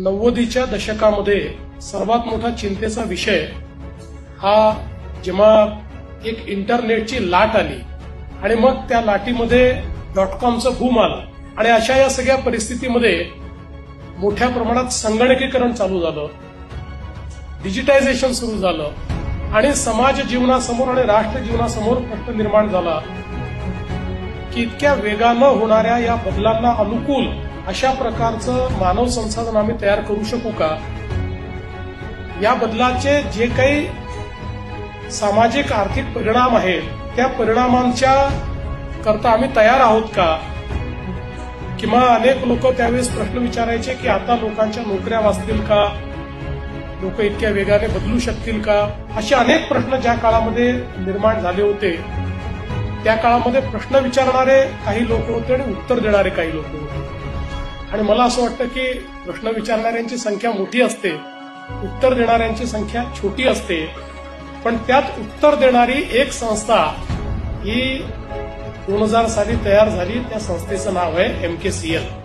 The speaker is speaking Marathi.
नव्वदीच्या दशकामध्ये सर्वात मोठा चिंतेचा विषय हा जेव्हा एक इंटरनेटची लाट आली आणि मग त्या लाटीमध्ये डॉट कॉमचं बूम आलं आणि अशा या सगळ्या परिस्थितीमध्ये मोठ्या प्रमाणात संगणकीकरण चालू झालं डिजिटायझेशन सुरू झालं आणि समाज जीवनासमोर आणि राष्ट्र जीवनासमोर प्रश्न निर्माण झाला की इतक्या वेगानं होणाऱ्या या बदलांना अनुकूल अशा प्रकारचं मानव संसाधन आम्ही तयार करू शकू का? या बदलाचे जे काही सामाजिक आर्थिक परिणाम आहेत त्या परिणामांच्या करता आम्ही तयार आहोत का? किंवा अनेक लोक त्यावेळेस प्रश्न विचारायचे की आता लोकांच्या नोकऱ्या वाचतील का? लोक इतक्या वेगाने बदलू शकतील का? असे अनेक प्रश्न ज्या काळामध्ये निर्माण झाले होते त्या काळामध्ये प्रश्न विचारणारे काही लोक होते आणि उत्तर देणारे काही लोक होते. आणि मला असं वाटतं की प्रश्न विचारणाऱ्यांची संख्या मोठी असते उत्तर देणाऱ्यांची संख्या छोटी असते पण त्यात उत्तर देणारी एक संस्था ही दोन हजार साली तयार झाली त्या संस्थेचं नाव आहे एम के सी एल